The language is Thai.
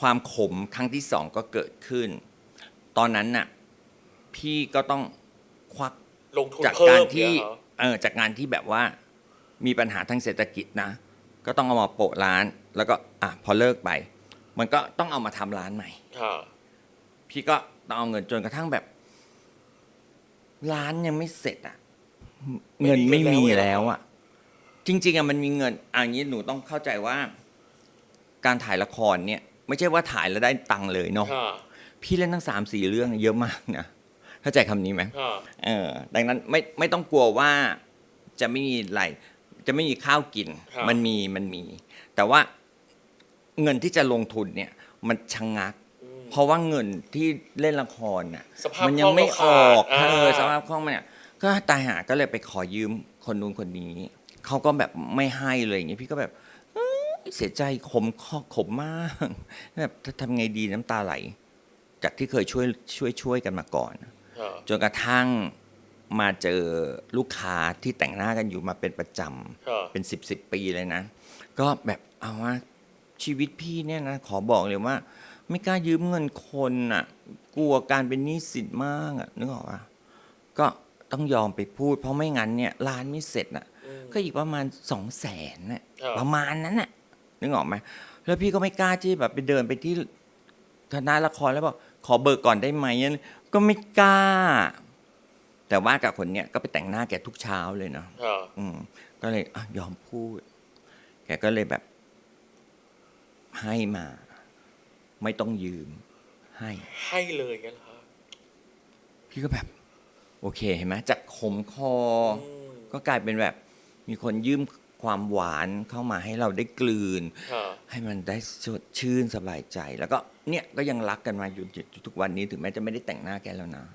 ความขมครั้งที่สองก็เกิดขึ้น ตอนนั้นน่ะพี่ก็ต้องควักลงทุนจากเพิ่การมที่เนี่ยเหรอเออจากงานที่แบบว่ามีปัญหาทางเศรษฐกิจนะ ก็ต้องเอามาโปะร้าน แล้วก็อะพอเลิกไป มันก็ต้องเอามาทำร้านใหม่ ค่ะ พี่ก็ต้องเอาเงินจนกระทั่งแบบ ร้านยังไม่เสร็จอะเงินไม่มีแล้วอะ จริง ๆอะมันมีเงินอันนี้หนูต้องเข้าใจว่า การถ่ายละครเนี่ย ไม่ใช่ว่าถ่ายแล้วได้ตังค์เลยเนาะค่ะพี่เล่นทั้งสามสี่เรื่องเยอะมากนะเข้าใจคำนี้ไหมค่ะเออ ดังนั้นไม่ไม่ต้องกลัวว่าจะไม่มีอะไรจะไม่มีข้าวกินครับมันมีมันมี แต่ว่าเงินที่จะลงทุนเนี่ย มันชะงงักอืมเพราะว่าเงินที่เล่นละครน่ะสภาพมัยังไม่คล่อองอกเราขาดเอออ่าสภาพคล่องมันเนี่ยก็ตายหาก็เลยไปขอยืมคนนู้นคนนี้เขาก็แบบไม่ให้เลยอย่างเงี้ยพี่ก็แบบ เอ้ยเสียใจขมข้อขมมากแบบทำไงดีน้ำตาไหล จากที่เคยช่วยช่วยช่วยกันมาก่อนค่ะจนกระทั่งมาเจอลูกค้าที่แต่งหน้ากันอยู่มาเป็นประจำค่ะเป็นสิบสิบปีเลยนะ ก็แบบเอาว่าชีวิตพี่เนี่ยนะขอบอกเลยว่า ไม่กล้ายืมเงินคนอะ กลัวการเป็นหนี้สินมากอะนึกออกปะก็ต้องยอมไปพูด เพราะไม่งั้นเนี่ยร้านไม่เสร็จอะอืมก็อีกประมาณสองแสนน่ะครับประมาณนั้นน่ะ นึกออกไหมแล้วพี่ก็ไม่กล้าที่แบบไปเดินไปที่คณะละครแล้วบอกขอเบิกก่อนได้ไหมก็ไม่กล้า แต่ว่ากับคนเนี้ยก็ไปแต่งหน้าแกทุกเช้าเลยเนาะค่ะอืม ก็เลยอะยอมพูด แกก็เลยแบบ ให้มา ไม่ต้องยืม ให้ ให้เลยงั้นเหรอคะพี่ก็แบบ โอเคเห็นไหมจากขมคออมก็กลายเป็นแบบ มีคนยืม ความหวานเข้ามาให้เราได้กลืนค่ะให้มันได้สดชื่นสบายใจ แล้วก็เนี่ยก็ยังรักกันมาอยู่ทุกวันนี้ถึงแม้จะไม่ได้แต่งหน้าแกแล้วนะ